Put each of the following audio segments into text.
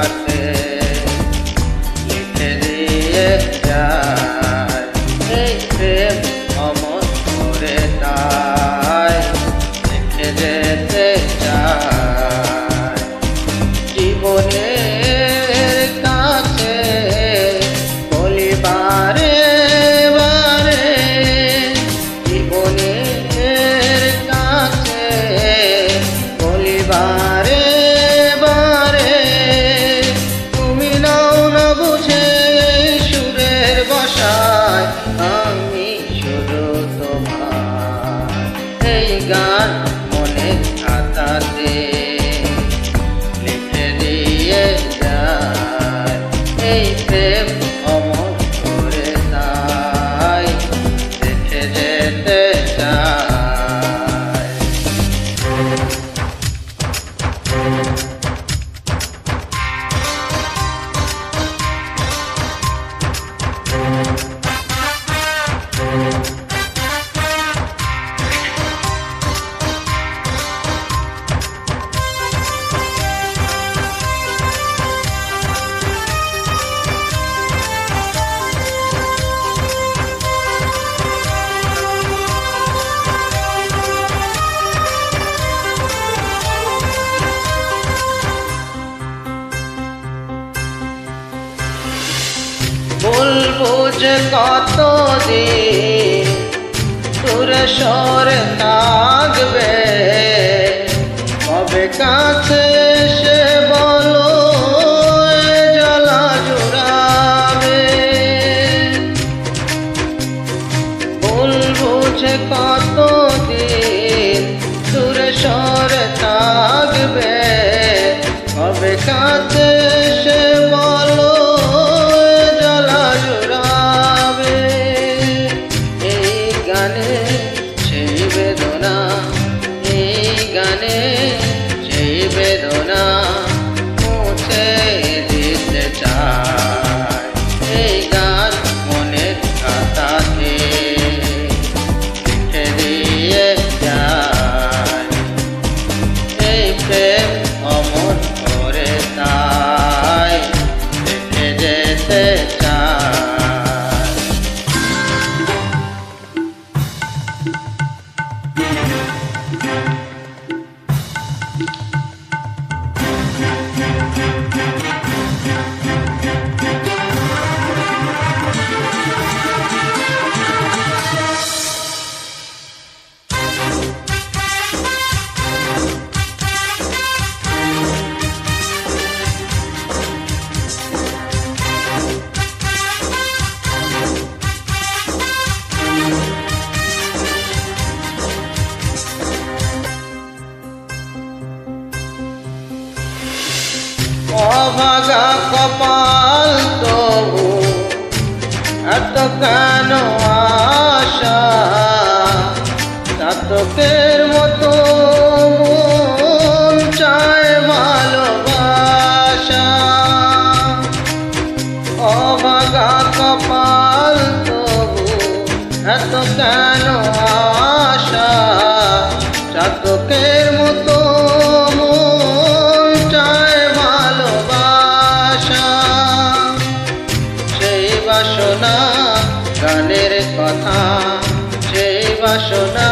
artık Yeter diye বলব কত দিন দূরে সরে থাকবে। কবে কাছে সে বলো জ্বালা কত থাকবে, কবে কাছে অভাগা কপাল তবু এত কেন কথা সেই বাসনা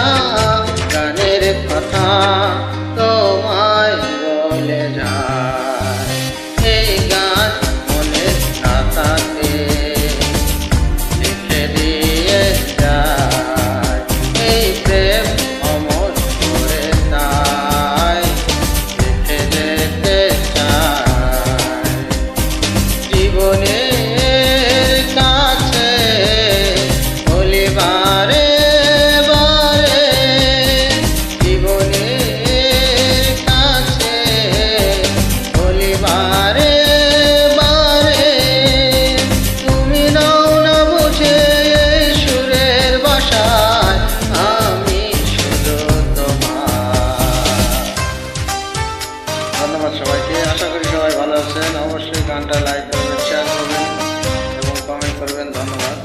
গানের কথা। বারে বারে জীবনের কাছে বলি বারে বারে, তুমি নাও না বুঝে সুরের বাসায় আমি শুধু তোমার। ধন্যবাদ সবাইকে, আশা করি সবাই ভালো আছেন। অবশ্যই গানটা লাইক করবেন শেয়ার করবেন, এবং কমেন্ট করবেন। ধন্যবাদ।